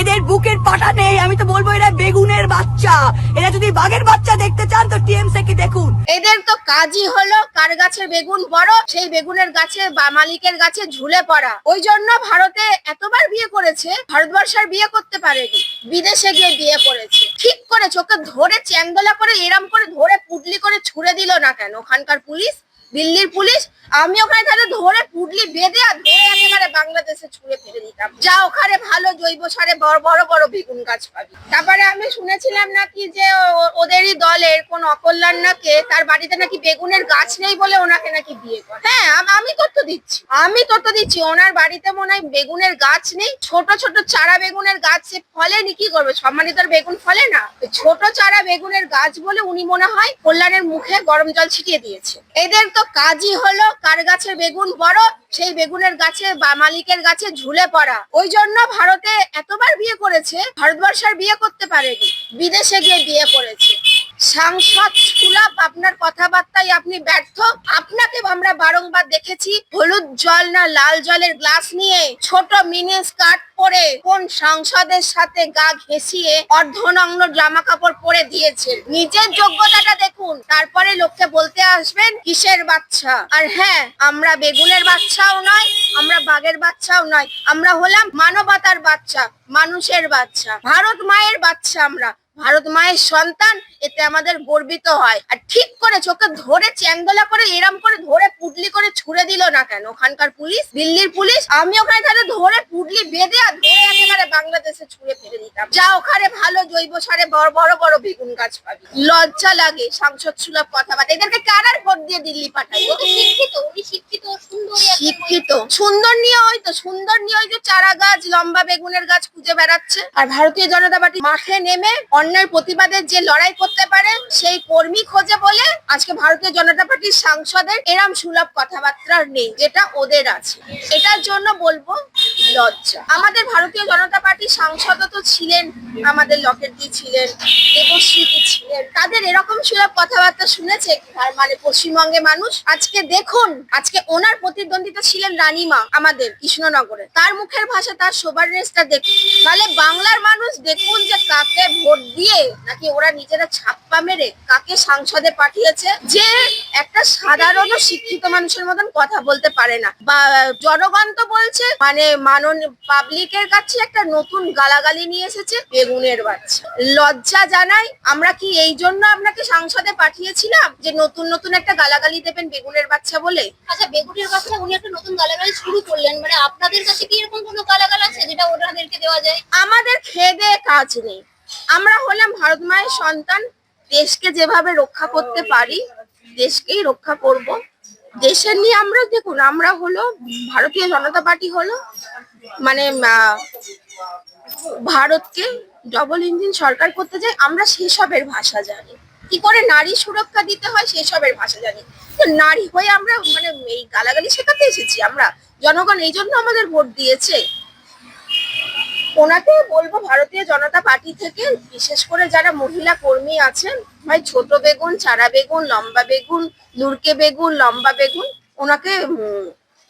এদের বুকের পাটা নেই, আমি তো বলব এরা বেগুনের বাচ্চা। এরা যদি বাঘের বাচ্চা দেখতে চান, তো টিএমসি কি দেখুন। এদের তো কাজই হলো কার গাছের বেগুন বড় সেই বেগুনের গাছে বা মালিকের গাছে ঝুলে পড়া। ওই জন্য ভারতে এতবার বিয়ে করেছে, ভারতবর্ষের বিয়ে করতে পারেনি, বিদেশে গিয়ে বিয়ে করেছে। ঠিক করে চোখে ধরে চ্যাংদোলা করে এরাম করে ধরে পুটলি করে ছুড়ে দিল না কেন ওখানকার পুলিশ? দিল্লির পুলিশ, আমি ওখানে তাহলে ধরে পুটলি বেঁধে আর ধরে আমি একেবারে বাংলাদেশে ছুঁড়ে ফেলে দিতাম। যা ওখানে ভালো জৈব সারে বড় বড় বড় বেগুন গাছ পাবি। তারপরে আমি শুনেছিলাম নাকি যে ওদেরই দলের কোন অকল্যাণ নাকে তার বাড়িতে নাকি বেগুনের গাছ নেই বলে ওনাকে নাকি বিয়ে করে। হ্যাঁ আমি তথ্য দিচ্ছি। আমি তথ্য দিচ্ছি, ওনার বাড়িতে মনে হয় বেগুনের গাছ নেই। ছোট ছোট চারা বেগুনের গাছ সে ফলেনি, কি করবে? সম্মানিত বেগুন ফলে না? ছোট চারা বেগুনের গাছ বলে উনি মনে হয় কল্যাণের মুখে গরম জল ছিটিয়ে দিয়েছে। এদের তো কাজই হলো কার গাছে বেগুন বড়, সেই বেগুনের গাছে বা মালিকের গাছে ঝুলে পড়া। ওই জন্য ভারতে এতবার বিয়ে করেছে, ভারতবর্ষের বিয়ে করতে পারেনি, বিদেশে গিয়ে বিয়ে করেছে। সাংসদ সুলভ আপনার কথাবার্তায় আপনি ব্যর্থ। আপনাকে আমরা বারংবার দেখেছি, হলুদ জল না লাল জলের গ্লাস নিয়ে ছোট মিনি স্কার্ট পরে কোন সাংসদের সাথে গা ঘেঁষিয়ে অর্ধনগ্ন জামা কাপড় পরে দিয়েছেন। নিজের যোগ্যতাটা দেখুন, তারপরে লোককে বলতে আসবেন, কিসের বাচ্চা? আর হ্যাঁ আমরা বেগুনের বাচ্চাও নয়, আমরা বাঘের বাচ্চাও নয়, আমরা হলাম মানবতার বাচ্চা, মানুষের বাচ্চা, ভারত মায়ের বাচ্চা আমরা। ভারত মায়ের সন্তান, এতে আমাদের গর্বিত হয়। আর ঠিক করে চোখে ধরে চ্যাংদোলা করে এরম করে ধরে ছুড়ে দিল না কেন? ওখানকার পুলিশ দিল্লির পুলিশ আমি ওখানে তাহলে ধরে পুটলি বেঁধে আর ধরে একেবারে বাংলাদেশে ছুড়ে ফেলে দিতাম। যা ওখানে ভালো জৈব সারে বড় বড় বড় বেগুন গাছ পাবি। লজ্জা লাগে সাংসদ সুলভ কথাবার্তা। এদেরকে কারার ভোট দিয়ে দিল্লি পাঠাই ও তো শিক্ষিত উনি শিক্ষিত সুন্দরী শিক্ষিত। সুন্দর নিয়ে ওই তো সুন্দর নিয়ে ওই যে চারা গাছ লম্বা বেগুনের গাছ খুঁজে বেড়াচ্ছে। আর ভারতীয় জনতা পার্টি মাঠে নেমে অন্যায় প্রতিবাদের যে লড়াই করতে পারে সেই কর্মী খোঁজে বলে আজকে ভারতীয় জনতা পার্টির সাংসদের এরাম সুলভ কথাবার্তা। নেই, যেটা ওদের আছে। এটার জন্য বলব লজ্জা। আমাদের ভারতীয় জনতা পার্টির সাংসদ তো ছিলেন, আমাদের লকেটজি ছিলেন দেবশ্রীজি ছিলেন। তাদের এরকম সুলভ কথাবার্তা শুনেছে আর মানে পশ্চিমবঙ্গে মানুষ। আজকে দেখুন, আজকে ওনার প্রতিদ্বন্দ্বিতা ছিলেন রানীমা, আমাদের কৃষ্ণনগরে। তার মুখের ভাষা, তার সোবার রেসটা দেখুন। তাহলে বাংলার মানুষ দেখুন যে কাকে ভোট দিয়ে নাকি ওরা নিজেরা ছাপ্পা মেরে কাকে সংসদে পাঠিয়েছে যে একটা সাধারণ শিক্ষিত মানুষের মতন কথা বলতে পারে না। বা জনগণ তো বলছে মানে মানন পাবলিকের কাছে একটা নতুন গালাগালি নিয়ে এসেছে বেগুনের বাচ্চা। লজ্জা জানাই আমরা কি এই জন্য আপনাকে সংসদে পাঠিয়েছিলাম যে নতুন নতুন একটা গালাগালি দেবেন বেগুনের বাচ্চা বলে? আচ্ছা বেগুনের বাচ্চা উনি একটা নতুন গালাগালি শুরু করলেন মানে আপনাদের কাছে কি এরকম কোনো গালাগাল আছে যেটা ওনাদেরকে দেওয়া যায়? আমাদের খেয়ে দেয়ে কাজ নেই। আমরা হলাম ভারত মায়ের সন্তান দেশকে যেভাবে রক্ষা করতে পারি, দেশকেই রক্ষা করব। দেশের নিয়ে আমরা দেখুন, আমরা হলো, ভারতীয় জনতা পার্টি হলো মানে ভারতকে ডবল ইঞ্জিন সরকার করতে চাই, আমরা সেসবের ভাষা জানি। কি করে নারী সুরক্ষা দিতে হয়, সেসবের ভাষা জানি। তো নারী হয়ে আমরা মানে এই গালাগালি শেখাতে এসেছি আমরা। জনগণ এই জন্য আমাদের ভোট দিয়েছে। ওনাকে বলব ভারতীয় জনতা পার্টি থেকে বিশেষ করে যারা মহিলা কর্মী আছেন ভাই ছোট বেগুন চারা বেগুন লম্বা বেগুন লুরকে বেগুন লম্বা বেগুন ওনাকে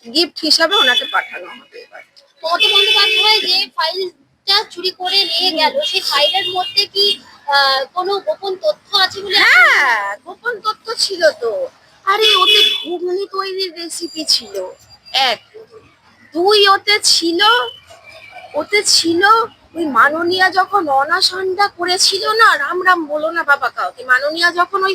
গিফট হিসাবে ওনাকে পাঠানো হবে এবার। মমতা বন্দ্যোপাধ্যায় যে ফাইলটা চুরি করে নিয়ে গেল সেই ফাইলের মধ্যে কি কোনো গোপন তথ্য আছে বলে হ্যাঁ গোপন তথ্য ছিল তো। আরে ওতে ঘুগনি তৈরির রেসিপি ছিল। এক দুই ওতে ছিল ওতে ছিল ওই মাননীয়া যখন অনাশনটা করেছিল না, রাম রাম বলো না বাবা কাউকে, মাননীয়া যখন ওই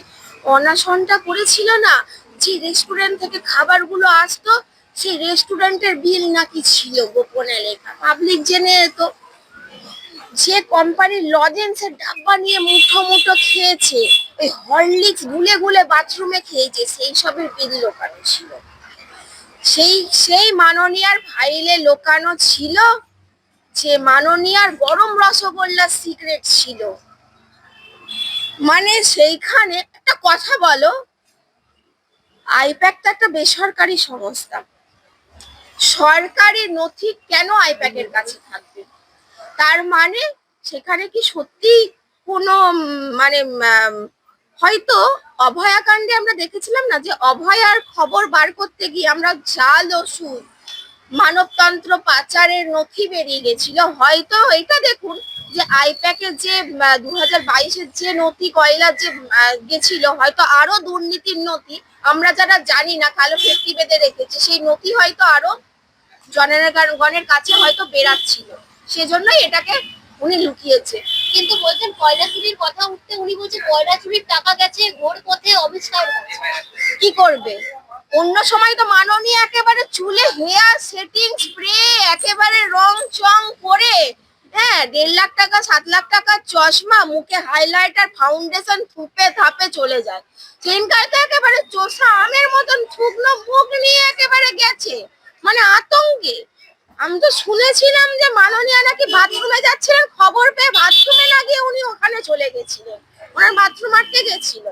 অনাশনটা করেছিল না যে রেস্টুরেন্ট থেকে খাবারগুলো আসতো, সেই রেস্টুরেন্টের বিল নাকি ছিল গোপনে লেখা। পাবলিক জেনে তো যে কোম্পানির লজেন্সের ডাব্বা নিয়ে মুঠো মুঠো খেয়েছে, ওই হরলিক্স গুলে গুলে বাথরুমে খেয়েছে, সেই সবের বিল লোকানো ছিল। সেই সেই মাননীয়ার ফাইলে লোকানো ছিল যে মাননীয়ার গরম রসগোল্লার সিক্রেট ছিল। মানে সেইখানে একটা কথা বলো আইপ্যাক তো একটা বেসরকারি সংস্থা। সরকারি নথি কেন আইপ্যাকের কাছে থাকবে? তার মানে সেখানে কি সত্যি কোনো মানে হয়তো অভয়াকাণ্ডে আমরা দেখেছিলাম না যে অভয়ার খবর বার করতে গিয়ে আমরা জাল ওষুধ মানবতন্ত্র পাচারের নথি বেরিয়ে গেছিল। হয়তো এটা দেখুন যে আইপ্যাকের যে দু হাজার বাইশের যে নথি, কয়লার যে গেছিল, হয়তো আরও দুর্নীতির নথি, আমরা যারা জানি না, কালো ফেটকি বেঁধে রেখেছে, সেই নথি হয়তো আরও জনগণের কাছে হয়তো বেরাচ্ছিল সেজন্যই এটাকে উনি লুকিয়েছে। কিন্তু বলছেন, কয়লা চুরির কথা উঠতে উনি বলছে কয়লা চুরির টাকা গেছে, ঘোর পথে অবিষ্কার কি করবে? অন্য সময় তো মাননীয় একেবারে চুলে হেয়ার সেটিং স্প্রে, একেবারে রং চং করে হ্যাঁ দেড় লাখ টাকা, সাত লাখ টাকার চশমা, মুখে হাইলাইটার ফাউন্ডেশন থুপে থাপে চলে যায়। সেদিনকার তো একেবারে চোষা আমের মতন শুকনো মুখ নিয়ে একেবারে গেছে। মানে আতঙ্কে। আমি তো শুনেছিলাম যে মাননীয়া নাকি বাথরুমে যাচ্ছিলেন, খবর পেয়ে বাথরুমে না গিয়ে উনি ওখানে চলে গেছিলেন। ওনার বাথরুম আটকে গেছিল।